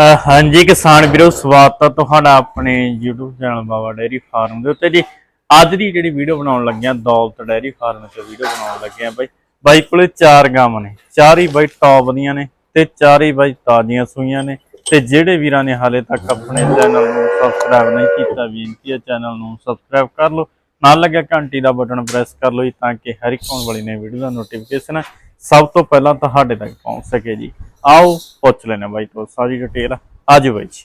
ਹਾਂਜੀ ਕਿਸਾਨ ਵੀਰੋ, ਸਵਾਗਤ ਹੈ ਤੁਹਾਡਾ ਆਪਣੇ YouTube channel Baba dairy farm ਦੇ ਉੱਤੇ। ਜੀ, ਅੱਜ ਦੀ ਜਿਹੜੀ ਵੀਡੀਓ ਬਣਾਉਣ ਲੱਗਿਆ ਦੌਲਤ ਡੇਅਰੀ ਫਾਰਮ ਤੇ ਵੀਡੀਓ ਬਣਾਉਣ ਲੱਗੇ ਬਾਈ। ਬਾਈ ਕੋਲੇ ਚਾਰ ਗਾਵਾਂ ਨੇ, ਚਾਰ ਹੀ ਬਾਈ ਟੌਪ ਦੀਆਂ ਨੇ ਤੇ ਚਾਰ ਹੀ ਬਾਈ ਤਾਜ਼ੀਆਂ ਸੂਈਆਂ ਨੇ ਤੇ ਜਿਹੜੇ ਵੀਰਾਂ ਨੇ ਹਾਲੇ ਤੱਕ ਆਪਣੇ ਚੈਨਲ ਨੂੰ ਸਬਸਕ੍ਰਾਈਬ ਨਹੀਂ ਕੀਤਾ, ਬੇਨਤੀ ਹੈ ਚੈਨਲ ਨੂੰ ਸਬਸਕ੍ਰਾਈਬ ਕਰ ਲਓ। ਨਾਲ ਲੱਗਿਆ ਘੰਟੀ ਦਾ ਬਟਨ ਪ੍ਰੈਸ ਕਰ ਲਓ ਜੀ, ਤਾਂ ਕਿ ਹਰ ਇੱਕ ਆਉਣ ਵਾਲੀ ਨਵੀਂ ਵੀਡੀਓ ਦਾ ਨੋਟੀਫਿਕੇਸ਼ਨ ਸਭ ਤੋਂ ਪਹਿਲਾਂ ਤੁਹਾਡੇ ਤੱਕ ਪਹੁੰਚ ਸਕੇ ਜੀ। ਆਓ ਪੁੱਛ ਲੈਣਾ ਬਾਈ ਤੋਂ ਸਾਰੀ ਡਿਟੇਲ ਆਜੋ ਬਾਈ ਜੀ।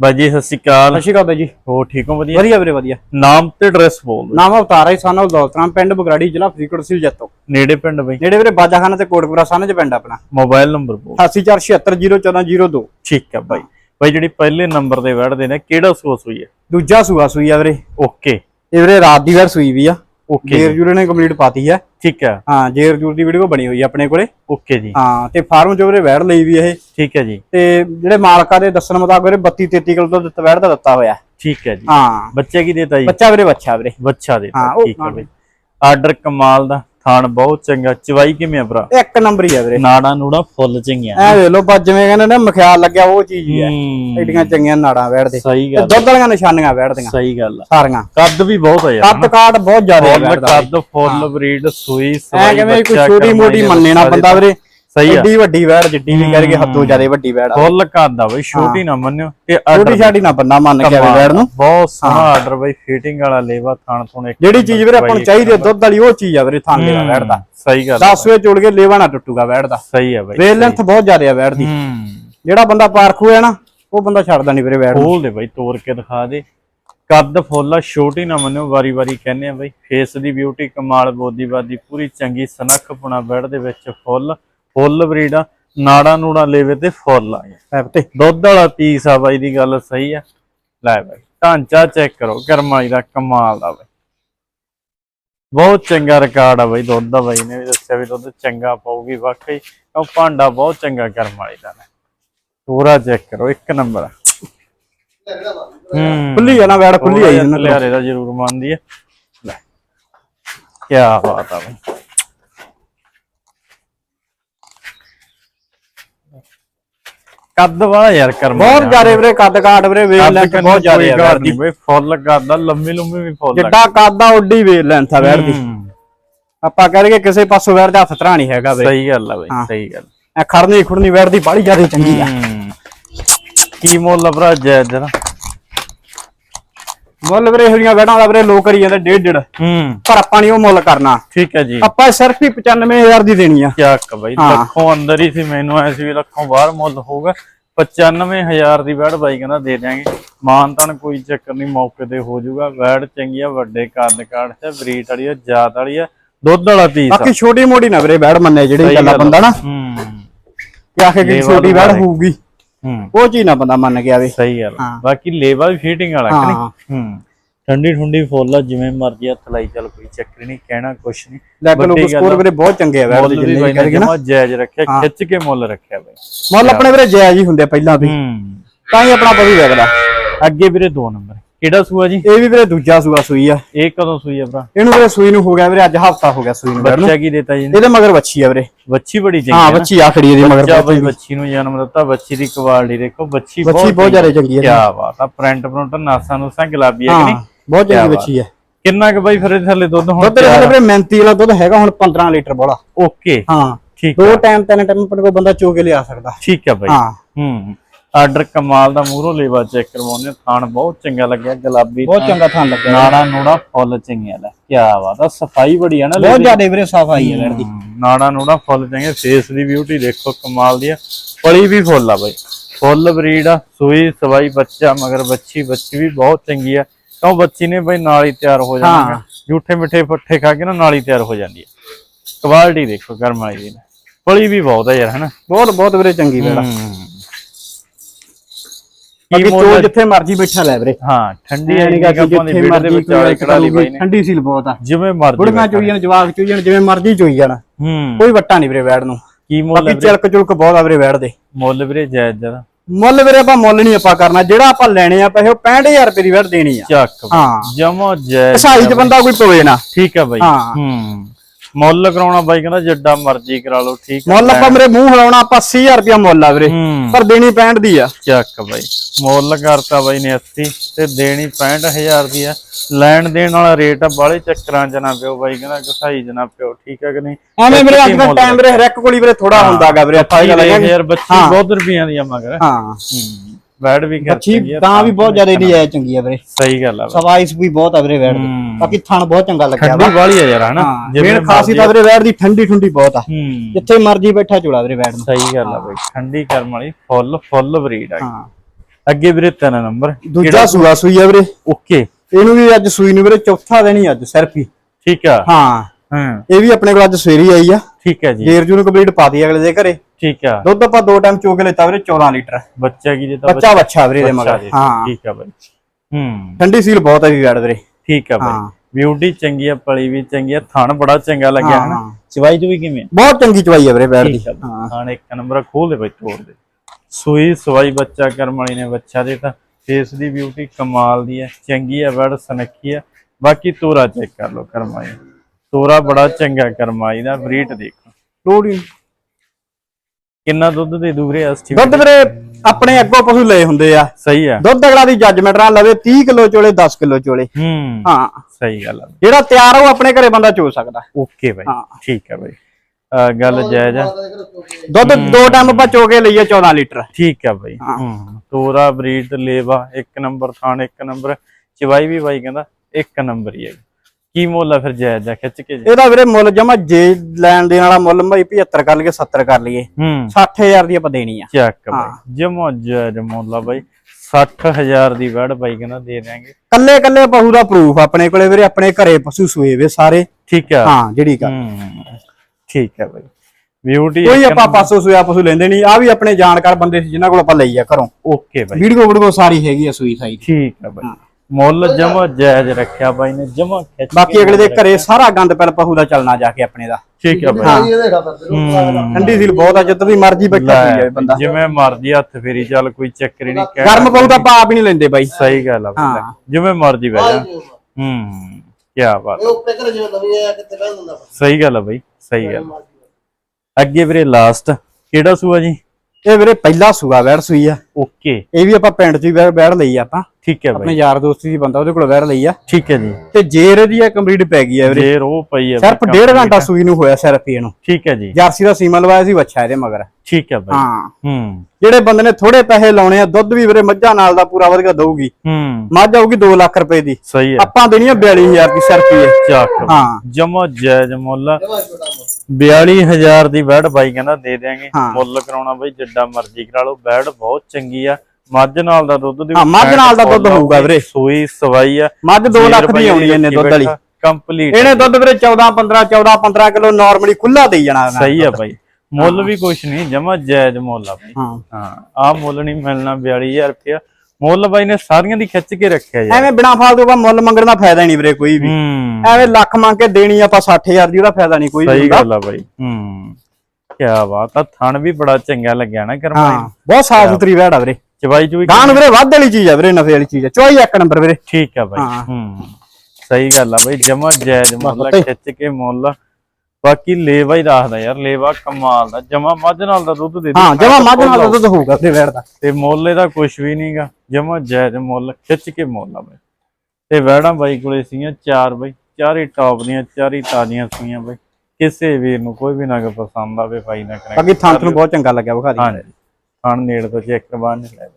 ਬਾਈ ਜੀ ਸਤਿ ਸ਼੍ਰੀ ਅਕਾਲ। ਸਤਿ ਸ਼੍ਰੀ ਅਕਾਲ ਬਾਈ ਜੀ। ਹੋ ਠੀਕ ਹੋ? ਵਧੀਆ? ਵਧੀਆ ਵੀਰੇ ਵਧੀਆ। ਨਾਮ ਤੇ ਐਡਰੈਸ ਬੋਲ ਦਿਓ। ਨਾਮ ਅਵਤਾਰ ਹੈ ਸਾਨੂੰ ਦੌਲਤਰਾਮ ਪਿੰਡ ਬਗਰਾੜੀ ਜ਼ਿਲ੍ਹਾ ਫਰੀਦਕੋਟ ਤਹਿਸੀਲ ਜੱਤੋ ਨੇੜੇ ਪਿੰਡ ਬਾਈ? ਜਿਹੜੇ ਵੀਰੇ ਬਾਜਾਖਾਨਾ ਤੇ ਕੋਟਪੁਰਾ ਸਾਹਮਣੇ ਚ ਪਿੰਡ ਆਪਣਾ। ਮੋਬਾਈਲ ਨੰਬਰ ਬੋਲ 8476014002 ਠੀਕ ਹੈ ਬਾਈ। ਬਾਈ ਜਿਹੜੀ ਪਹਿਲੇ ਨੰਬਰ ਤੇ ਵੜਦੇ ਨੇ ਕਿਹੜਾ ਸੋਸ ਹੋਈ ਹੈ? ਦੂਜਾ ਸੂਆ ਸੂਈ ਆ ਵੀਰੇ। ਓਕੇ ਇਹ ਵੀਰੇ ਰਾਤ ਦੀ ਵਾਰ ਸੂਈ ਵੀ ਆ। ਓਕੇ ਜੇਰ ਜੂਰੇ ਨੇ ਕੰਪਲੀਟ ਪਾਤੀ ਹੈ। ਠੀਕ ਹੈ। ਹਾਂ ਜੇਰ ਜੂਰ ਦੀ ਵੀਡੀਓ ਬਣੀ ਹੋਈ ਆਪਣੇ ਕੋਲੇ। ਓਕੇ ਜੀ। ਹਾਂ ਤੇ ਫਾਰਮ ਚ ਵੀਰੇ ਵੈੜ ਲਈ ਵੀ ਇਹ। ਠੀਕ ਹੈ ਜੀ। ਤੇ ਜਿਹੜੇ ਮਾਲਕਾਂ ਦੇ ਦੱਸਣ ਮੁਤਾਬਕ ਵੀਰੇ 32 33 ਕਿਲੋ ਤੋਂ ਦਿੱਤਾ ਵੈੜ ਦਾ ਦਿੱਤਾ ਹੋਇਆ। ਠੀਕ ਹੈ ਜੀ। ਹਾਂ। ਬੱਚੇ ਕੀ ਦੇਤਾ ਜੀ? ਬੱਚਾ ਵੀਰੇ ਬੱਚਾ ਵੀਰੇ। ਬੱਚਾ ਦੇਤਾ। ਠੀਕ ਹੈ ਬਾਈ। ਆਰਡਰ ਕਮਾਲ ਦਾ। ਥਾਣ ਬਹੁਤ ਚੰਗਾ ਚਵਾਈ ਕਿਵੇਂ ਆ ਭਰਾ? ਇੱਕ ਨੰਬਰ ਹੀ ਆ ਵੀਰੇ। ਨਾੜਾ ਨੂੜਾ ਫੁੱਲ ਚੰਗੀਆਂ। ਐ ਵੇਖ ਲੋ ਬਸ ਜਿਵੇਂ ਕਹਿੰਦੇ ਨੇ ਮਖਿਆਲ ਲੱਗਿਆ ਉਹ ਚੀਜ਼ ਹੀ ਹੂੰ, ਐਡੀਆਂ ਚੰਗੀਆਂ ਨਾੜਾਂ ਵੈੜ ਦੇ ਸਹੀ ਗੱਲ ਦੁੱਧ ਵਾਲੀਆਂ ਨਿਸ਼ਾਨੀਆਂ ਵੈੜ ਦੀਆਂ ਸਹੀ ਗੱਲ ਸਾਰੀਆਂ। ਕੱਦ ਵੀ ਬਹੁਤ ਆ ਯਾਰ ਕੱਦ ਕਾਟ ਬਹੁਤ ਜ਼ਿਆਦਾ ਹੈ ਫੁੱਲ ਵੈੜ ਦਾ ਕੱਦ ਫੁੱਲ ਬਰੀਡ ਸੂਈ ਐ ਸਵਾਈ ਕਿਵੇਂ ਕੋਈ ਛੋਟੀ ਮੋਟੀ ਮੰਨੇ ਨਾ ਬੰਦਾ ਵੀਰੇ। ਸਹੀ ਆ। ਐਡੀ ਵੱਡੀ ਵੈੜ ਜਿੱਡੀ ਵੀ ਕਰਕੇ ਹੱਦੋਂ ਜ਼ਿਆਦਾ ਵੱਡੀ ਵੈੜ ਆ। ਫੁੱਲ ਆ ਬਈ ਛੋਟੀ ਨਾ ਮੰਨਿਓ ਤੇ ਛੋਟੀ ਛਾਟੀ ਨਾ ਬੰਦਾ ਮੰਨ ਕੇ ਆਵੇ ਵੈੜ ਨੂੰ। ਬਹੁਤ ਸੋਹਣਾ ਆਰਡਰ ਬਈ ਫਿਟਿੰਗ ਵਾਲਾ ਲੇਵਾ ਥਾਣ ਥੁਣ ਇੱਕ ਜਿਹੜੀ ਚੀਜ਼ ਵੀਰੇ ਆਪਾਂ ਨੂੰ ਚਾਹੀਦੀ ਹੈ ਦੁੱਧ ਵਾਲੀ ਉਹ ਚੀਜ਼ ਆ ਵੀਰੇ ਥਾਂ ਦੇ ਵੈੜ ਦਾ। ਸਹੀ ਗੱਲ ਆ, 10 ਵੇ ਚੁੜ ਕੇ ਲੇਵਾ ਨਾ ਟੁੱਟੂਗਾ ਵੈੜ ਦਾ। ਸਹੀ ਆ ਬਈ ਵੇਲ ਲੈਂਥ ਬਹੁਤ ਜ਼ਿਆਦਾ ਹੈ ਵੈੜ ਦੀ। ਜਿਹੜਾ ਬੰਦਾ ਪਾਰਖੂ ਹੈ ਨਾ ਉਹ ਬੰਦਾ ਛੱਡਦਾ ਨਹੀਂ ਵੀਰੇ ਵੈੜ ਨੂੰ। ਖੋਲ ਦੇ ਬਈ ਤੋੜ ਕੇ ਦਿਖਾ ਦੇ। ਕੱਦ ਫੁੱਲ ਆ ਛੋਟੀ ਨਾ ਮੰਨਿਓ ਵਾਰੀ ਵਾਰੀ ਕਹਿੰਦੇ ਆ ਬਈ ਫੇਸ ਦੀ ਬਿਊਟੀ ਕਮਾਲ ਬੋਦੀ ਬਾਦੀ ਪੂਰੀ ਚੰਗੀ ਸਨੱਖ ਪੁਣਾ ਬੈੜ ਦੇ ਵਿੱਚ ਫੁੱਲ। ਫੁੱਲ ਬਰੀਡ ਆ ਨਾੜਾ ਨੂੜਾ ਲੇਵੇ ਤੇ ਫੁੱਲ ਆ ਪੈਪ ਤੇ। ਦੁੱਧ ਵਾਲਾ ਪੀਸ ਆ ਬਾਈ ਦੀ ਗੱਲ ਸਹੀ ਆ। ਲੈ ਬਾਈ ਢਾਂਚਾ ਚੈੱਕ ਕਰੋ ਕਰਮਾਈ ਦਾ ਕਮਾਲ ਦਾ ਬਾਈ। ਬਹੁਤ ਚੰਗਾ ਰਿਕਾਰਡ ਆ ਬਾਈ ਦੁੱਧ ਦਾ ਬਾਈ ਨੇ ਵੀ ਦੱਸਿਆ ਵੀ ਦੁੱਧ ਚੰਗਾ ਪਾਉਗੀ ਵਾਕਈ ਉਹ ਭਾਂਡਾ ਬਹੁਤ ਚੰਗਾ ਕਰਮਾਈ ਦਾ ਨੇ। ਪੂਰਾ ਚੈੱਕ ਕਰੋ ਇੱਕ ਨੰਬਰ ਆ। ਖੁੱਲੀ ਹੈ ਨਾ ਵੈੜ ਖੁੱਲੀ ਆਈ ਇਹਨਾਂ ਲਿਆਰੇ ਦਾ ਜ਼ਰੂਰ ਮੰਨਦੀ ਹੈ ਲੈ ਕੀ ਬਾਤ ਆ ਬਾਈ। ਕੱਦ ਵਾਲਾ ਯਾਰ ਕਰਮ ਬਹੁਤ ਜ਼ਿਆਦਾ ਵੀਰੇ ਕੱਦ ਕਾਟ ਵੀਰੇ ਵੇਲ ਲੈਂਥ ਬਹੁਤ ਜ਼ਿਆਦਾ ਵੈੜ ਦੀ। ਬਈ ਫੁੱਲ ਕਰਦਾ ਲੰਮੀ ਲੰਮੀ ਵੀ ਫੁੱਲ ਜਿੱਡਾ ਕੱਦ ਆ ਉੱਡੀ ਵੇਲ ਲੈਂਥ ਆ ਵੈੜ ਦੀ। ਆਪਾਂ ਕਹਿ ਰਗੇ ਕਿਸੇ ਪਾਸੋਂ ਵੈੜ ਦਾ ਹੱਥ ਧਰਾ ਨਹੀਂ ਹੈਗਾ ਵੀਰੇ ਸਹੀ ਗੱਲ ਆ ਬਈ ਸਹੀ ਗੱਲ। ਐ ਖੜਨੀ ਖੁੜਨੀ ਵੈੜ ਦੀ ਬੜੀ ਜ਼ਿਆਦਾ ਚੰਗੀ ਆ। ਕੀ ਮੁੱਲ ਭਰਾ ਜੈ ਜਰਾ ਮੁੱਲ ਵੀਰੇ ਇਹੋ ਜਿਹੀਆਂ ਵੈੜਾਂ ਦਾ ਵੀਰੇ ਲੋਕ ਕਰੀ ਜਾਂਦੇ ਡੇਢ ਡੇਢ। ਹੂੰ। ਪਰ ਆਪਾਂ ਨਹੀਂ ਉਹ ਮੁੱਲ ਕਰਨਾ। ਠੀਕ ਹੈ ਜੀ। ਆਪਾਂ ਸਿਰਫ ਹੀ 95000 ਦੀ ਦੇਣੀ ਆ। ਕਿਆਕ ਬਈ ਲੱਖੋਂ ਅੰਦਰ ਹੀ ਸੀ ਮੈਨੂੰ ਐ ਸੀ ਵੀ ਲੱਖੋਂ ਬਾਹਰ ਮੁੱਲ ਹੋਊਗਾ। 95000 ਦੀ ਵੈੜ ਬਾਈ ਕਹਿੰਦਾ ਦੇ ਦਿਆਂਗੇ। ਮਾਨ ਤਾਨ ਕੋਈ ਚੱਕਰ ਨਹੀਂ ਮੌਕੇ ਤੇ ਹੋ ਜਾਊਗਾ। ਵੈੜ ਚੰਗੀ ਆ ਵੱਡੇ ਕੱਦ ਕਾਠ ਤੇ ਬਰੀਟ ਵਾਲੀ ਆ ਜਾਤ ਵਾਲੀ ਆ ਦੁੱਧ ਵਾਲਾ ਪੀਸ ਬਾਕੀ ਛੋਟੀ ਮੋਟੀ ਨਾ ਵੀਰੇ ਵੈੜ ਮੰਨੇ ਜਿਹੜੀ ਗੱਲਾਂ। ਬੰਦਾ ਨਾ। ਹੂੰ। ਕਿ ਆਖੇ ਕਿ ਛੋਟੀ ਵੈੜ ਲੁਬਾਰੇ। ਹੋਊਗੀ। ਉਹ ਚੀਜ਼ ਨਾ ਬੰਦਾ ਮੰਨ ਕੇ ਆਵੇ। ਸਹੀ ਗੱਲ। ਬਾਕੀ ਲੇਵਾ ਵੀ ਫਿਟਿੰਗ ਵਾਲਾ ਕਿ ਨਹੀਂ? ਹਾਂ। ਹੂੰ। ਠੰਡੀ ਠੰਡੀ ਫੁੱਲ ਆ ਜਿਵੇਂ ਮਰਜ਼ੀ ਹੱਥ ਲਾਈ ਚੱਲ ਕੋਈ ਚੱਕਰ ਨਹੀਂ ਕਹਿਣਾ ਕੁਛ ਨਹੀਂ। ਲੈ ਕੇ ਲੋਕ ਵੱਡੀ ਗੱਲ ਸਕੋਰ। ਵੀਰੇ ਬਹੁਤ ਚੰਗੇ ਆ ਵੈੜ ਦੇ ਮੁੱਲ ਵੀ ਜਿੰਨੇ ਵੀ ਕਰਕੇ ਨਾ। ਜਾਇਜ਼ ਰੱਖਿਆ ਖਿੱਚ ਕੇ ਮੁੱਲ ਰੱਖਿਆ ਬਾਈ। ਮੁੱਲ ਆਪਣੇ ਵੀਰੇ ਜਾਇਜ਼ ਹੀ ਹੁੰਦੇ ਪਹਿਲਾਂ ਵੀ। ਹੂੰ। ਤਾਂ ਹੀ ਆਪਣਾ ਪਤੀ ਵੇਖਦਾ ਅੱਗੇ ਵੀਰੇ ਦੋ ਨੰਬਰ। ਕਿਹੜਾ ਸੂਆ ਜੀ? ਇਹ ਵੀ ਵੀਰੇ ਦੂਜਾ ਸੂਆ ਸੂਈ ਆ। ਇਹ ਕਦੋਂ ਸੂਈ ਆ ਭਰਾ? ਇਹਨੂੰ ਵੀਰੇ ਸੂਈ ਨੂੰ ਹੋ ਗਿਆ ਵੀਰੇ ਅੱਜ ਹਫਤਾ ਹੋ ਗਿਆ ਸੂਈ ਨੂੰ ਬੱਚਾ ਕੀ ਦਿੱਤਾ ਜੀ ਇਹਦੇ ਮਗਰ ਵੱਛੀ ਆ ਵੀਰੇ। ਬੱਚੀ ਬੜੀ ਚੰਗੀ ਹਾਂ ਨਾ। ਵੱਛੀ ਆਖੜੀ ਇਹਦੀ ਮਗਰ ਬੱਚਾ ਬੱਚੀ ਨੂੰ ਜਨਮ ਦਿੱਤਾ ਬੱਚੀ ਦੀ ਕੁਆਲਿਟੀ ਦੇਖੋ ਬੱਚੀ ਵੱਛੀ ਬਹੁਤ ਜ਼ਿਆਦਾ ਚੰਗੀ ਕੀ ਹੈ ਬਾਤ ਆ ਪ੍ਰਿੰਟ ਪ੍ਰਿੰਟ ਨਾਸਾਂ ਨੂੰ ਸਾਂ ਗੁਲਾਬੀ ਹੈ ਕਿ ਨਹੀਂ? ਬਹੁਤ ਚੰਗੀ ਵੱਛੀ ਹੈ। ਕਿੰਨਾ ਕੁ ਬਾਈ ਫਿਰ ਇਹਦੇ ਥੱਲੇ ਦੁੱਧ ਹੁਣ ਦੁੱਧ ਦੇ ਵੀਰੇ ਮਿਹਨਤੀ ਵਾਲਾ ਦੁੱਧ ਹੈਗਾ ਹੁਣ 15 ਲੀਟਰ ਬੋਲਾ ਓਕੇ। ਹਾਂ ਠੀਕ ਦੋ ਟਾਈਮ ਤਿੰਨ ਟਾਈਮ ਆਪਣੇ ਕੋਲ ਬੰਦਾ ਚੋ ਕੇ ਲਿਆ ਸਕਦਾ। ਠੀਕ ਹੈ ਬਾਈ। ਹਾਂ ਹੂੰ। ਆਰਡਰ ਕਮਾਲ ਦਾ ਮੂਹਰੋਂ ਲੇਵਾ ਚੈੱਕ ਕਰਵਾਉਂਦੇ ਥਾਣ ਬਹੁਤ ਚੰਗਾ ਲੱਗਿਆ ਗੁਲਾਬੀ ਬਹੁਤ ਚੰਗਾ ਥਾਂ ਲੱਗਿਆ। ਨਾੜਾ ਨੂੜਾ ਫੁੱਲ ਚੰਗੀਆਂ ਲੈ ਕੀ ਬਾਤ ਆ ਸਫ਼ਾਈ ਬੜੀ ਆ ਨਾ ਬਹੁਤ ਜ਼ਿਆਦਾ ਵੀਰੇ ਸਫ਼ਾਈ ਹੈ ਵੈੜ ਦੀ। ਹਮ, ਨਾੜਾ ਨੂੜਾ ਫੁੱਲ ਚੰਗੇ ਫੇਸ ਦੀ ਬਿਊਟੀ ਦੇਖੋ ਕਮਾਲ ਦੀ ਆ। ਪਲੀ ਵੀ ਫੁੱਲ ਆ ਬਾਈ। ਫੁੱਲ ਬਰੀਡ ਆ ਸੂਈ ਸਵਾਈ ਬੱਚਾ ਮਗਰ ਬੱਚੀ ਬੱਚੀ ਵੀ ਬਹੁਤ ਚੰਗੀ ਆ। ਕਿਉਂ ਬੱਚੀ ਨੇ ਬਾਈ ਨਾਲ ਹੀ ਤਿਆਰ ਹੋ ਜਾਣਾ ਝੂਠੇ ਮਿੱਠੇ ਪੱਠੇ ਖਾ ਕੇ ਨਾ ਨਾਲ ਹੀ ਤਿਆਰ ਹੋ ਜਾਂਦੀ ਹੈ ਕੁਆਲਿਟੀ ਦੇਖੋ ਕਰਮ ਵਾਲੀ ਦੀ ਪਲੀ ਵੀ ਬਹੁਤ ਆ ਯਾਰ ਹਨਾ? ਬਹੁਤ ਬਹੁਤ ਵੀਰੇ ਚੰਗੀ ਵੈੜ ਆ। ਬਾਕੀ ਚੋ ਜਿੱਥੇ ਮਰਜ਼ੀ ਬੈਠਾ ਲੈ ਵੀਰੇ। ਹਾਂ ਠੰਡੀ ਐਨੀ ਕਿ ਜਿੱਥੇ ਮਰਜ਼ੀ ਵਿੱਚ ਆਲੇ ਕੜਾਲੀ ਬਾਈ ਨੇ। ਠੰਡੀ ਸੀਲ ਬਹੁਤ ਆ। ਜਿਵੇਂ ਮਰਜ਼ੀ ਬੁੜੀਆਂ ਚੋਈ ਜਾਣ ਜਵਾਕ ਚੋਈ ਜਾਣ ਜਿਵੇਂ ਮਰਜ਼ੀ ਚੋਈ ਜਾਣ। ਹੂੰ। ਕੋਈ ਵੱਟਾ ਨਹੀਂ ਵੀਰੇ ਵੈੜ ਨੂੰ। ਕੀ ਮੁੱਲ ਬਾਕੀ ਚਲਕ ਚੁਲਕ ਬਹੁਤ ਆ ਵੀਰੇ ਵੈੜ ਦੇ। ਮੁੱਲ ਵੀਰੇ ਜਾਇਜ਼ ਜਰਾ। ਮੁੱਲ ਵੀਰੇ ਆਪਾਂ ਮੁੱਲ ਨਹੀਂ ਆਪਾਂ ਕਰਨਾ। ਜਿਹੜਾ ਆਪਾਂ ਲੈਣੇ ਆ ਪੈਸੇ ਉਹ 65000 ਰੁਪਏ ਦੀ ਵੈੜ ਦੇਣੀ ਆ। ਚੱਕ ਹਾਂ। ਜਮਾ ਕਸਾਈ ਚ ਬੰਦਾ ਕੋਈ ਪਵੇ ਨਾ। ਠੀਕ ਆ ਬਾਈ। ਹਾਂ। ਹੂੰ ਮੁੱਲ ਕਰਾਉਣਾ ਬਾਈ ਕਹਿੰਦਾ ਜਿੱਡਾ ਮਰਜ਼ੀ ਕਰਾ ਲਓ ਠੀਕ ਮੁੱਲ ਆਪਾਂ ਮੇਰੇ ਮੂੰਹ ਹਲਾਉਣਾ ਆਪਾਂ 80000 ਰੁਪਇਆ ਮੁੱਲ ਆ ਵੀਰੇ ਹੂੰ। ਪਰ ਦੇਣੀ 65 ਦੀ ਆ। ਚੱਕ ਬਾਈ ਮੁੱਲ ਕਰਤਾ ਬਾਈ ਨੇ 80 ਤੇ ਦੇਣੀ 65000 ਦੀ ਆ। ਲੈਣ ਦੇਣ ਵਾਲਾ ਰੇਟ ਆ ਬਾਲੇ ਚੱਕਰਾਂ ਚ ਨਾ ਪਿਓ ਬਾਈ ਕਹਿੰਦਾ ਕਸਾਈ ਚ ਨਾ ਪਿਓ ਠੀਕ ਆ ਕਿ ਨਹੀਂ? ਐਵੇਂ ਵੀਰੇ ਅੱਜ ਕੱਲ ਟਾਈਮ ਵੀਰੇ ਹਰ ਇੱਕ ਕੋਲੀ ਵੀਰੇ ਥੋੜਾ ਹੁੰਦਾਗਾ ਵੀਰੇ ਆਪਾਂ ਇਹ ਗੱਲ। ਯਾਰ ਬੱਚੀ ਬਹੁਤ ਰੁਪਈਆਂ ਦੀ ਆ ਮਗਰ। ਹਾਂ। ਹੂੰ ਬੈਡ ਵੀ ਕਰ ਬੱਚੀ ਤਾਂ ਵੀ ਬਹੁਤ ਜ਼ਿਆਦਾ ਆਇਆ ਚੰਗੀ ਆ ਵੀਰੇ। ਸਹੀ ਗੱਲ ਆ। ਸਵਾਈਸ ਵੀ ਬਹੁਤ ਆ ਵੀਰੇ ਵੈੜ ਦੀ। ਹੂੰ। ਬਾਕੀ ਥਣ ਬਹੁਤ ਚੰਗਾ ਲੱਗਿਆ ਵਾ। ਠੰਡੀ ਵਾਲੀ ਆ ਯਾਰ ਹਨਾ? ਹਾਂ ਮੇਨ ਖਾਸੀ ਤਾਂ ਵੀਰੇ ਵੈੜ ਦੀ ਠੰਡੀ ਠੰਡੀ ਬਹੁਤ ਆ। ਹੂੰ। ਜਿੱਥੇ ਮਰਜ਼ੀ ਬੈਠਾ ਚੋਲਾ ਵੀਰੇ ਵੈੜ ਨੂੰ। ਸਹੀ ਗੱਲ ਆ ਬਾਈ ਠੰਡੀ ਕਰਮ ਵਾਲੀ ਫੁੱਲ ਫੁੱਲ ਬਰੀਡ ਆ ਹਾਂ। ਅੱਗੇ ਵੀਰੇ ਤਿੰਨ ਨੰਬਰ ਦੂਜਾ ਸੂਆ ਸੂਈ ਆ ਵੀਰੇ। ਓਕੇ। ਇਹਨੂੰ ਵੀ ਅੱਜ ਸੂਈ ਨੂੰ ਵੀਰੇ ਚੌਥਾ ਦਿਨ ਹੀ ਅੱਜ ਸਿਰਫ ਹੀ। ਠੀਕ ਆ। ਹਾਂ। ਹਾਂ। ਇਹ ਵੀ ਆਪਣੇ ਕੋਲ ਅੱਜ ਸਵੇਰੀ ਆਈ ਆ। ਠੀਕ ਹੈ ਜੀ। ਜੇਰ ਜੂ ਨੂੰ ਕੰਪਲੀਟ ਪਾ ਦੀ ਅਗਲੇ ਦੇ ਘਰੇ। ਠੀਕ ਆ। ਦੁੱਧ ਆਪਾਂ ਦੋ ਟਾਈਮ ਚੋ ਕੇ ਲੈਤਾ ਵੀਰੇ 14 ਲੀਟਰ। ਬੱਚਾ ਕੀ ਜੇ ਤਾਂ ਬੱਚਾ ਬੱਚਾ ਵੀਰੇ ਦੇ ਮਗਰ। ਜੀ, ਹਾਂ। ਠੀਕ ਆ ਬਾਈ। ਹੂੰ। ਠੰਡੀ ਸੀਲ ਬਹੁਤ ਆ ਵੀ ਵੈੜ ਵੀਰੇ। ਠੀਕ ਆ ਬਾਈ। ਹਾਂ। ਬਿਊਟੀ ਚੰਗੀ ਆ ਪਲੀ ਵੀ ਚੰਗੀ ਆ ਥਣ ਬੜਾ ਚੰਗਾ ਲੱਗਿਆ ਹਾਂ, ਹਨਾ? ਹਾਂ। ਚਵਾਈ ਚ ਵੀ ਕਿਵੇਂ? ਆ? ਬਹੁਤ ਚੰਗੀ ਚਵਾਈ ਆ ਵੀਰੇ ਵੈੜ ਦੀ। ਹਾਂ। ਥਣ ਇੱਕ ਨੰਬਰ ਖੋਲ ਦੇ ਬਾਈ ਤੋੜ ਦੇ। ਸੂਈ ਸਵਾਈ ਬੱਚਾ ਕਰਮ ਵਾਲੀ ਨੇ ਬੱਚਾ ਦੇ ਤਾਂ ਫੇਸ ਦੀ ਬਿਊਟੀ ਕਮਾਲ ਦੀ ਹੈ ਚੰਗੀ ਆ ਬੜ ਸਨੱਖੀ ਆ। ਬਾਕੀ ਤੋਰਾ ਚੈੱਕ ਕਰ ਲਓ ਕਰਮਾਈ ਤੋਰਾ ਬੜਾ ਚੰਗਾ ਕਰਮਾਈ ਦਾ ਬਰੀਟ ਦੇਖੋ। ਲੋੜੀ। ਕਿੰਨਾ ਦੁੱਧ ਦੇ ਦੂਰੇ ਐਸਟੀਮੇਟ ਦੁੱਧ ਵੀਰੇ ਆਪਣੇ ਅੱਗੋਂ ਪਸ਼ੂ ਲਏ ਹੁੰਦੇ ਆ। ਸਹੀ ਆ। ਦੁੱਧ ਅਗਲਾ ਦੀ ਜੱਜਮੈਂਟ ਨਾਲ ਲਵੇ 30 ਕਿਲੋ ਚੋਲੇ 10 ਕਿਲੋ ਚੋਲੇ। ਹੂੰ। ਹਾਂ। ਸਹੀ ਗੱਲ ਆ। ਜਿਹੜਾ ਤਿਆਰ ਹੋ ਆਪਣੇ ਘਰੇ ਬੰਦਾ ਚੋ ਸਕਦਾ। ਓਕੇ ਬਾਈ। ਹਾਂ। ਠੀਕ ਆ ਬਾਈ। ਗੱਲ ਜਾਇਜ਼ ਆ। ਦੁੱਧ ਦੋ ਟਾਈਮ ਆਪਾਂ ਚੋ ਕੇ ਲਈਏ 14 ਲੀਟਰ। ਠੀਕ ਆ ਬਾਈ। ਹੂੰ। ਤੋਰਾ ਬਰੀਡ ਲੇਵਾ ਇੱਕ ਨੰਬਰ ਥਾਣ ਇੱਕ ਨੰਬਰ। ਚਵਾਈ ਵੀ ਬਾਈ ਕਹਿੰਦਾ ਇੱਕ ਨੰਬਰ ਹੀ ਹੈ ਕੀ ਮੁੱਲ ਆ ਫਿਰ ਜਾਇਜ਼ ਆ ਖਿੱਚ ਕੇ ਜੀ। ਇਹਦਾ ਵੀਰੇ ਮੁੱਲ ਜਮਾ ਜੇ ਲੈਣ ਦੇਣ ਵਾਲਾ ਮੁੱਲ ਭਾਈ 75 ਕਰ ਲਈਏ 70 ਕਰ ਲਈਏ। ਹੂੰ। 60000 ਦੀ ਆਪਾਂ ਦੇਣੀ ਆ। ਚੱਕ ਬਾਈ। ਜਮਾ ਜਾਇਜ਼ ਮੁੱਲ ਆ ਬਾਈ। 60000 ਦੀ ਵੜ ਬਾਈ ਕਹਿੰਦਾ ਦੇ ਦਿਆਂਗੇ। ਕੱਲੇ ਕੱਲੇ ਪਸ਼ੂ ਦਾ ਪ੍ਰੂਫ ਆਪਣੇ ਕੋਲੇ ਵੀਰੇ ਆਪਣੇ ਘਰੇ ਪਸ਼ੂ ਸੂਏ ਵੇ ਸਾਰੇ। ਠੀਕ ਆ। ਹਾਂ ਜਿਹੜੀ ਗੱਲ। ਠੀਕ ਆ ਬਾਈ। ਬਿਊਟੀ ਕੋਈ ਆਪਾਂ ਪਾਸੋਂ ਸੂਆ ਪਸ਼ੂ ਲੈਂਦੇ ਨਹੀਂ ਆ ਵੀ ਆਪਣੇ ਜਾਣਕਾਰ ਬੰਦੇ ਸੀ ਜਿਨ੍ਹਾਂ ਕੋਲ ਆਪਾਂ ਲਈ ਆ ਘਰੋਂ। ਓਕੇ ਬਾਈ। ਵੀਡੀਓ ਵੀਡੀਓ ਸਾਰੀ ਹੈਗੀ ਆ ਸੂਈ ਸਾਈ ਠੀਕ ਆ ਬਾਈ। ਮੁੱਲ ਜਮਾ ਜਾਇਜ਼ ਰੱਖਿਆ ਬਾਈ ਨੇ ਜਮਾ ਖਿੱਚ ਬਾਕੀ ਅਗਲੇ ਦੇ ਘਰੇ ਸਾਰਾ ਗੰਦ ਪੈਲ ਦਾ ਚੱਲਣਾ ਜਾ ਕੇ ਆਪਣੇ ਦਾ। ਠੀਕ ਆ ਬਾਈ। ਹਾਂ। ਹੂੰ। ਠੰਡੀ ਸੀਲ ਬਹੁਤ ਆ ਜਿੱਦ ਦੀ ਮਰਜ਼ੀ ਬੈਠਾ ਪੀ ਜਾਵੇ ਬੰਦਾ। ਜਿਵੇਂ ਮਰਜ਼ੀ ਹੱਥ ਫੇਰੀ ਚੱਲ ਕੋਈ ਚੱਕਰ ਹੀ ਨਹੀਂ ਕਹਿ ਗਰਮ ਪਊ ਤਾਂ ਆਪਾਂ ਆਪ ਹੀ ਨਹੀਂ ਲੈਂਦੇ ਬਾਈ। ਸਹੀ ਗੱਲ ਆ ਬਾਈ ਹਾਂ। ਜਿਵੇਂ ਮਰਜ਼ੀ ਬਹਿ ਜਾ। ਹੂੰ ਕੀ ਬਾਤ ਉਹ ਉੱਪਰ ਘਰੇ ਜਿਵੇਂ ਨਵੀਂ ਆਇਆ ਕਿੱਥੇ ਬਹਿ ਜਾਂਦਾ ਸਹੀ ਗੱਲ ਆ ਬਾਈ ਸਹੀ ਗੱਲ। ਅੱਗੇ ਵੀਰੇ ਲਾਸਟ ਕਿਹੜਾ ਸੂਆ ਜੀ? ਇਹ ਵੀਰੇ ਪਹਿਲਾ ਸੂਆ ਵੈੜ ਸੂਈ ਆ। ਓਕੇ। ਇਹ ਵੀ ਆਪਾਂ ਪਿੰਡ 'ਚ ਹੀ ਵੈੜ ਲਈ ਆ ਆਪਾਂ। ਠੀਕ ਹੈ ਆਪਣੇ ਬਾਈ। ਯਾਰ ਦੋਸਤ ਦੀ ਬੰਦਾ ਉਹਦੇ ਕੋਲ ਵੈੜ ਲਈ ਆ। ਠੀਕ ਹੈ ਜੀ। ਤੇ ਜੇਰ ਦੀ ਆ ਕੰਪਲੀਟ ਪੈ ਗਈ ਆ ਵੀਰੇ। ਜੇਰ ਉਹ ਪਈ ਹੈ ਸਿਰਫ ਡੇਢ ਘੰਟਾ ਸੂਈ ਨੂੰ ਹੋਇਆ ਸਿਰਫ ਇਹਨੂੰ ਠੀਕ ਹੈ ਜੀ। ਜਰਸੀ ਦਾ ਸੀਮਾ ਲਵਾਇਆ ਸੀ ਬੱਚਾ ਇਹਦੇ ਮਗਰ। ਠੀਕ ਹੈ ਬਾਈ। ਹਾਂ। ਹੂੰ। ਜਿਹੜੇ ਬੰਦੇ ਨੇ ਥੋੜੇ ਪੈਸੇ ਲਾਉਣੇ ਆ ਦੁੱਧ ਵੀ ਵੀਰੇ ਮੱਝਾਂ ਨਾਲ ਦਾ ਪੂਰਾ ਵਧੀਆ ਦਊਗੀ। ਹੂੰ। ਮੱਝ ਆਊਗੀ 2 ਲੱਖ ਰੁਪਏ ਦੀ। ਸਹੀ ਹੈ। ਆਪਾਂ ਦੇਣੀ ਆ 42000 ਦੀ ਸਿਰਫ ਇਹ। ਚੱਕ। ਹਾਂ। ਜਮਾ ਜਾਇਜ਼ ਮੁੱਲ ਜਮਾ ਛੋਟਾ ਮੁੱਲ 42000 ਦੀ ਬੈਡ ਬਾਈ ਕਹਿੰਦਾ ਦੇ ਦਿਆਂਗੇ। ਹਾਂ। ਮੁੱਲ ਕਰਾਉਣਾ ਬਾਈ ਜਿੱਡਾ ਮਰਜ਼ੀ ਕਰਾ ਲਓ। ਬੈਡ ਬਹੁਤ ਚੰਗੀ ਆ। ਮੱਝ ਨਾਲ ਦਾ ਦੁੱਧ ਦੀ ਹਾਂ, ਮੱਝ ਨਾਲ ਦਾ ਦੁੱਧ ਹੋਊਗਾ ਵੀਰੇ। ਸੂਈ ਸਵਾਈ ਆ। ਮੱਝ 2 ਲੱਖ ਦੀ ਆਉਣੀ ਇਹਨੇ ਦੁੱਧ ਵਾਲੀ। ਕੰਪਲੀਟ ਇਹਨੇ ਦੁੱਧ ਵੀਰੇ 14 15 14 15 ਕਿਲੋ ਨਾਰਮਲੀ ਖੁੱਲਾ ਦੇਈ ਜਾਣਾ। ਸਹੀ ਆ ਬਾਈ। ਮੁੱਲ ਵੀ ਕੁਛ ਨਹੀਂ ਜਮਾ ਜਾਇਜ਼ ਮੁੱਲ ਆ ਬਾਈ। ਹਾਂ। ਹਾਂ ਆ ਮੁੱਲ ਨਹੀਂ ਮਿਲਣਾ 42000 ਰੁਪਇਆ। ਮੁੱਲ ਬਾਈ ਨੇ ਸਾਰੀਆਂ ਦੀ ਖਿੱਚ ਕੇ ਰੱਖਿਆ ਯਾਰ। ਐਵੇਂ ਬਿਨਾ ਫਾਲਤੂ ਦਾ ਮੁੱਲ ਮੰਗਣ ਦਾ ਫਾਇਦਾ ਨਹੀਂ ਵੀਰੇ ਕੋਈ ਵੀ। ਐਵੇਂ ਲੱਖ ਮੰਗ ਕੇ ਦੇਣੀ ਆਪਾਂ 60000 ਦੀ ਉਹਦਾ ਫਾਇਦਾ ਨਹੀਂ ਕੋਈ ਵੀ ਸਹੀ ਗੱਲ ਆ ਬਾਈ। ਹੂੰ। ਕੀ ਬਾਤ ਆ ਥਣ ਵੀ ਬੜਾ ਚੰਗਾ ਲੱਗਿਆ ਨਾ ਹਾਂ ਕਰਮਾਈ ਬਹੁਤ ਸਾਫ਼ ਸੁਥਰੀ ਵੈੜ ਆ ਵੀਰੇ। ਚਵਾਈ ਚੁਈ ਗਾਂ ਵੀਰੇ ਵੱਧ ਵਾਲੀ ਚੀਜ਼ ਆ ਵੀਰੇ ਨਫੇ ਵਾਲੀ ਚੀਜ਼ ਆ। ਚੋਈ ਇੱਕ ਨੰਬਰ ਵੀਰੇ। ਠੀਕ ਆ ਬਾਈ। ਹਾਂ। ਸਹੀ ਗੱਲ ਆ ਬਾਈ ਜਮਾ ਜਾਇਜ਼ ਮੁੱਲ ਖਿੱਚ ਕੇ ਮੁੱਲ। ਬਾਕੀ ਲੇਵਾ ਹੀ ਦੱਸਦਾ ਯਾਰ ਲੇਵਾ ਕਮਾਲ ਦਾ ਜਮਾ ਮੱਝ ਨਾਲ ਦਾ ਦੁੱਧ ਦੇ ਦੇ ਹਾਂ ਜਮਾ ਮੱਝ ਨਾਲ ਦਾ ਦੁੱਧ ਹੋਊਗਾ ਵੀਰੇ ਵੈੜ ਦਾ। ਤੇ ਮੁੱਲ ਇਹਦਾ ਕੁਝ ਵੀ ਨਹੀਂਗਾ ਜਮਾ ਜਾਇਜ਼ ਮੁੱਲ ਖਿੱਚ ਕੇ ਮੁੱਲ ਆ ਬਾਈ। ਤੇ ਵੈੜਾਂ ਬਾਈ ਕੋਲੇ ਸੀਗੀਆਂ ਚਾਰ ਬਾਈ ਚਾਰੇ ਟੌਪ ਦੀਆਂ ਚਾਰੀ ਤਾਜ਼ੀਆਂ ਸੀਗੀਆਂ ਬਾਈ। ਕਿਸੇ ਵੀਰ ਨੂੰ ਕੋਈ ਵੀ ਨਗ ਪਸੰਦ ਆਵੇ ਬਾਈ ਨਾ ਕਰੇ। ਬਾਕੀ ਥਾਂ ਨੂੰ ਬਹੁਤ ਚੰਗਾ ਲੱਗਿਆ ਵਿਖਾ ਦੀ। ਹਾਂਜੀ ਖਾਣ ਨੇੜ ਤੋਂ ਚੈੱਕ ਕਰਵਾਉਣ ਲੈ